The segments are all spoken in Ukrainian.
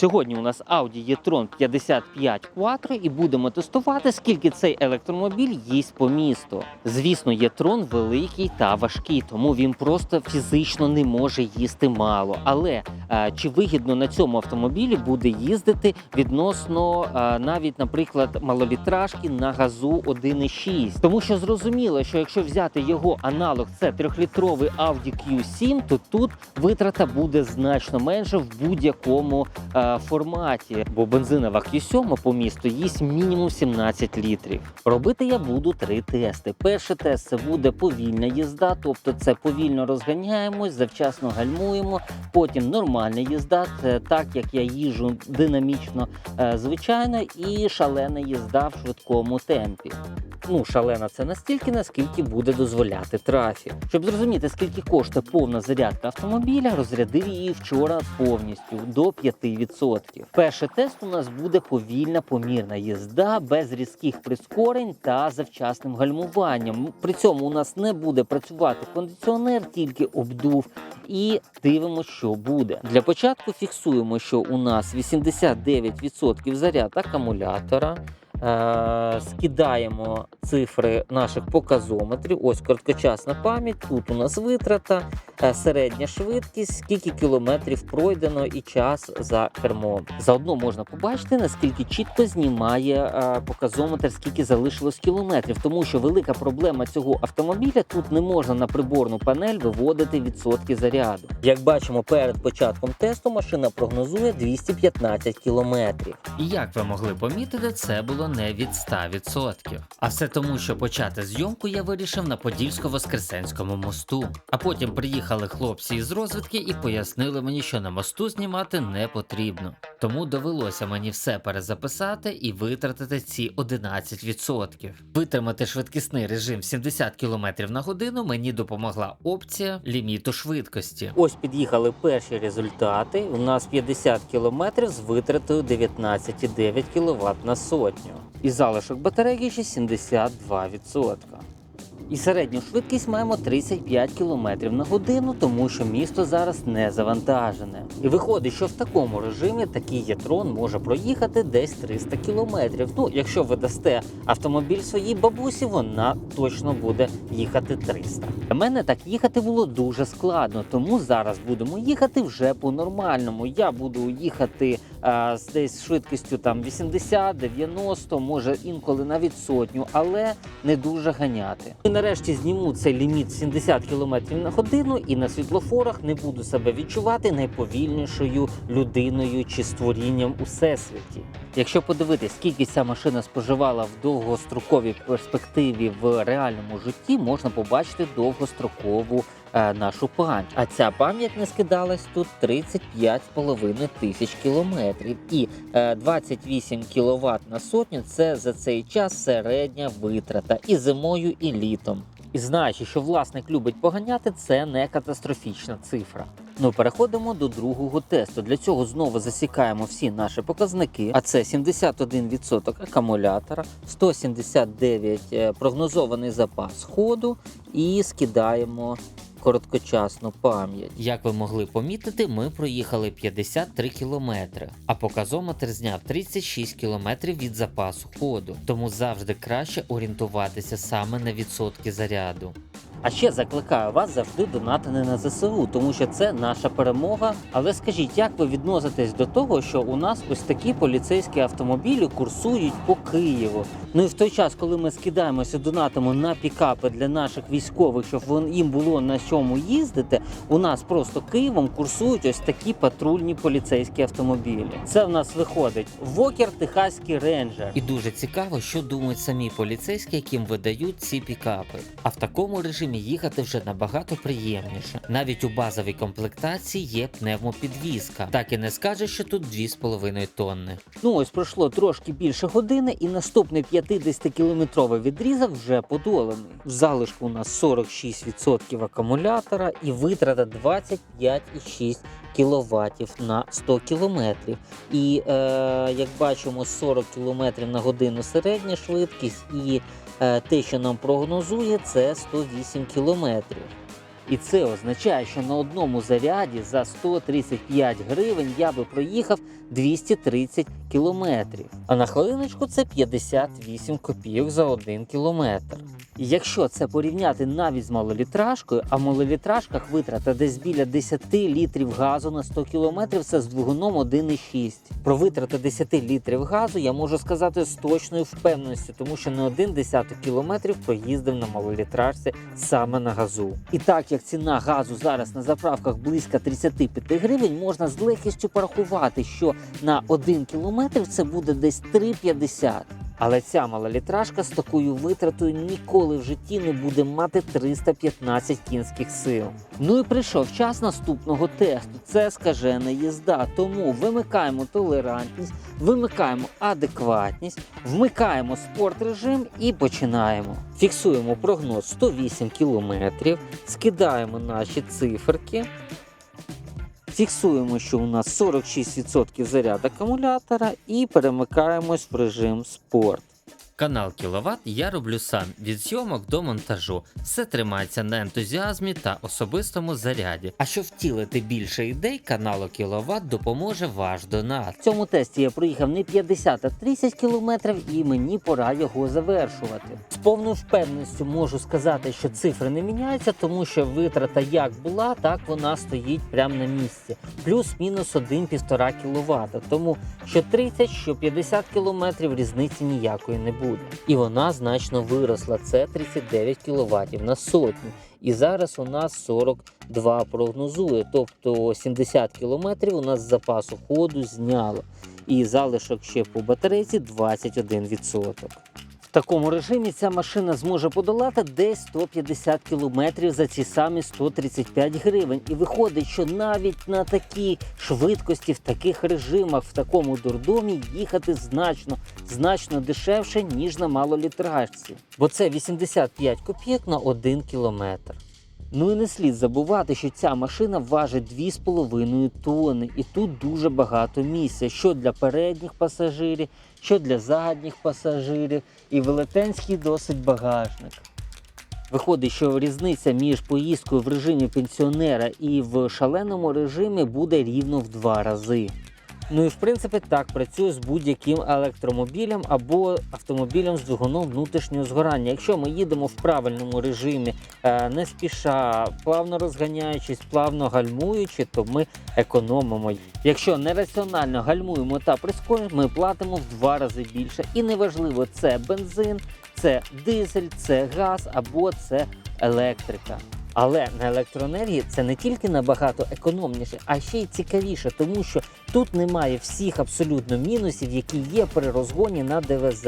Сьогодні у нас Audi e-tron 55 Quattro і будемо тестувати, скільки цей електромобіль їсть по місту. Звісно, e-tron великий та важкий, тому він просто фізично не може їсти мало. Але е, чи вигідно на цьому автомобілі буде їздити відносно е, навіть, наприклад, малолітражки на газу 1.6? Тому що зрозуміло, що якщо взяти його аналог, це трьохлітровий Audi Q7, то тут витрата буде значно менше в будь-якому е, форматі, бо бензинова Q7 по місту їсть мінімум 17 літрів. Робити я буду три тести. Перший тест це буде повільна їзда, тобто це повільно розганяємось, завчасно гальмуємо. Потім нормальна їзда, так як я їжджу динамічно, е, звичайно, і шалена їзда в швидкому темпі. Ну, шалена це настільки, наскільки буде дозволяти трафік. Щоб зрозуміти, скільки коштує повна зарядка автомобіля, розрядив її вчора повністю до 5%. Перший тест у нас буде повільна помірна їзда без різких прискорень та завчасним гальмуванням. При цьому у нас не буде працювати кондиціонер, тільки обдув. І дивимося, що буде. Для початку фіксуємо, що у нас 89% заряд акумулятора. Е, скидаємо цифри наших показометрів. Ось короткочасна пам'ять. Тут у нас витрата, середня швидкість, скільки кілометрів пройдено і час за кермом. Заодно можна побачити, наскільки чітко знімає е, показометр, скільки залишилось кілометрів. Тому що велика проблема цього автомобіля тут не можна на приборну панель виводити відсотки заряду. Як бачимо, перед початком тесту машина прогнозує 215 кілометрів. І як ви могли помітити, це було не від 100%. А все тому, що почати зйомку я вирішив на Подільсько-Воскресенському мосту. А потім приїхали хлопці із розвідки і пояснили мені, що на мосту знімати не потрібно. Тому довелося мені все перезаписати і витратити ці 11%. Витримати швидкісний режим 70 км на годину мені допомогла опція ліміту швидкості. Ось під'їхали перші результати. У нас 50 км з витратою 19,9 кВт на сотню. І залишок батарейки ще 72%. І середню швидкість маємо 35 км на годину, тому що місто зараз не завантажене. І виходить, що в такому режимі такий єтрон може проїхати десь 300 км. Ну, якщо ви дасте автомобіль своїй бабусі, вона точно буде їхати 300. Для мене так їхати було дуже складно, тому зараз будемо їхати вже по-нормальному. Я буду їхати з десь швидкістю там 80, 90, може інколи навіть сотню, але не дуже ганяти. І нарешті зніму цей ліміт 70 км на годину і на світлофорах не буду себе відчувати найповільнішою людиною чи створінням у всесвіті. Якщо подивитись, скільки ця машина споживала в довгостроковій перспективі в реальному житті, можна побачити довгострокову е, нашу пам'ять. А ця пам'ять не скидалась тут 35,5 тисяч кілометрів. І е, 28 кВт на сотню це за цей час середня витрата і зимою, і літом. І знаючи, що власник любить поганяти, це не катастрофічна цифра. Ну, переходимо до другого тесту. Для цього знову засікаємо всі наші показники. А це 71% акумулятора, 179 е, прогнозований запас ходу і скидаємо короткочасну пам'ять. Як ви могли помітити, ми проїхали 53 кілометри, а показометр зняв 36 кілометрів від запасу ходу, тому завжди краще орієнтуватися саме на відсотки заряду. А ще закликаю вас завжди донатити на ЗСУ, тому що це наша перемога. Але скажіть, як ви відноситесь до того, що у нас ось такі поліцейські автомобілі курсують по Києву? Ну і в той час, коли ми скидаємося, донатимо на пікапи для наших військових, щоб їм було на чому їздити, у нас просто Києвом курсують ось такі патрульні поліцейські автомобілі. Це в нас виходить Вокер, Техаський рейнджер. І дуже цікаво, що думають самі поліцейські, яким видають ці пікапи. А в такому режимі їхати вже набагато приємніше. Навіть у базовій комплектації є пневмопідвізка. Так і не скажеш, що тут 2,5 тонни. Ну ось пройшло трошки більше години, і наступний 50-кілометровий відрізок вже подоланий. В залишку у нас 46% акумулятора і витрата 25,6 кВт на 100 км. І е, як бачимо, 40 км на годину середня швидкість, і е, те, що нам прогнозує, це 108 км. І це означає, що на одному заряді за 135 гривень я би проїхав 230 кілометрів. А на хвилиночку це 58 копійок за 1 кілометр. І якщо це порівняти навіть з малолітражкою, а в малолітражках витрата десь біля 10 літрів газу на 100 кілометрів, це з двигуном 1,6. Про витрату 10 літрів газу я можу сказати з точною впевненістю, тому що не один десяток кілометрів проїздив на малолітражці саме на газу. І так як ціна газу зараз на заправках близько 35 гривень, можна з легкістю порахувати, що на 1 кілометр це буде десь 3,50. Але ця малолітражка з такою витратою ніколи в житті не буде мати 315 кінських сил. Ну і прийшов час наступного тесту. Це скажена їзда. Тому вимикаємо толерантність, вимикаємо адекватність, вмикаємо спорт режим і починаємо. Фіксуємо прогноз 108 км, скидаємо наші циферки. Фіксуємо, що у нас 46% заряд акумулятора, і перемикаємось в режим спорт. Канал Кіловат я роблю сам від зйомок до монтажу. Все тримається на ентузіазмі та особистому заряді. А щоб втілити більше ідей, каналу Кіловат допоможе ваш донат. В цьому тесті я проїхав не 50, а 30 кілометрів, і мені пора його завершувати. З повною впевненістю можу сказати, що цифри не міняються, тому що витрата як була, так вона стоїть прямо на місці. Плюс-мінус 1,5 кВт. Тому що 30, що 50 кілометрів різниці ніякої не буде. І вона значно виросла. Це 39 кВт на сотню. І зараз у нас 42 прогнозує, тобто 70 кілометрів у нас з запасу ходу зняло. І залишок ще по батарейці 21%. В такому режимі ця машина зможе подолати десь 150 кілометрів за ці самі 135 гривень. І виходить, що навіть на такій швидкості, в таких режимах, в такому дурдомі їхати значно, значно дешевше, ніж на малолітражці. Бо це 85 копійок на 1 кілометр. Ну і не слід забувати, що ця машина важить 2,5 тонни, і тут дуже багато місця, що для передніх пасажирів, що для задніх пасажирів, і велетенський досить багажник. Виходить, що різниця між поїздкою в режимі пенсіонера і в шаленому режимі буде рівно в два рази. Ну і в принципі так працює з будь-яким електромобілем або автомобілем з двигуном внутрішнього згорання. Якщо ми їдемо в правильному режимі, е, не спіша, плавно розганяючись, плавно гальмуючи, то ми економимо. Якщо нераціонально гальмуємо та прискорюємо, ми платимо в два рази більше. І неважливо, це бензин, це дизель, це газ або це електрика. Але на електроенергії це не тільки набагато економніше, а ще й цікавіше, тому що тут немає всіх абсолютно мінусів, які є при розгоні на ДВЗ.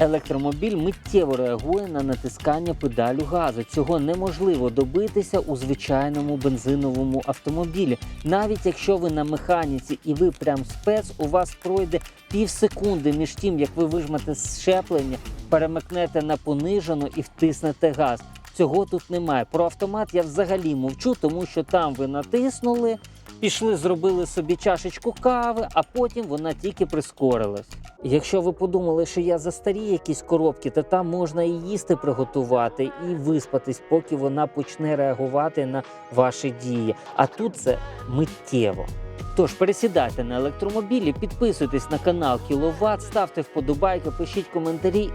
Електромобіль миттєво реагує на натискання педалю газу. Цього неможливо добитися у звичайному бензиновому автомобілі. Навіть якщо ви на механіці і ви прям спец, у вас пройде пів секунди між тим, як ви вижмете щеплення, перемикнете на понижену і втиснете газ. Цього тут немає. Про автомат я взагалі мовчу, тому що там ви натиснули, пішли, зробили собі чашечку кави, а потім вона тільки прискорилась. Якщо ви подумали, що я за старі якісь коробки, то там можна і їсти приготувати, і виспатись, поки вона почне реагувати на ваші дії. А тут це миттєво. Тож пересідайте на електромобілі, підписуйтесь на канал Кіловат, ставте вподобайки, пишіть коментарі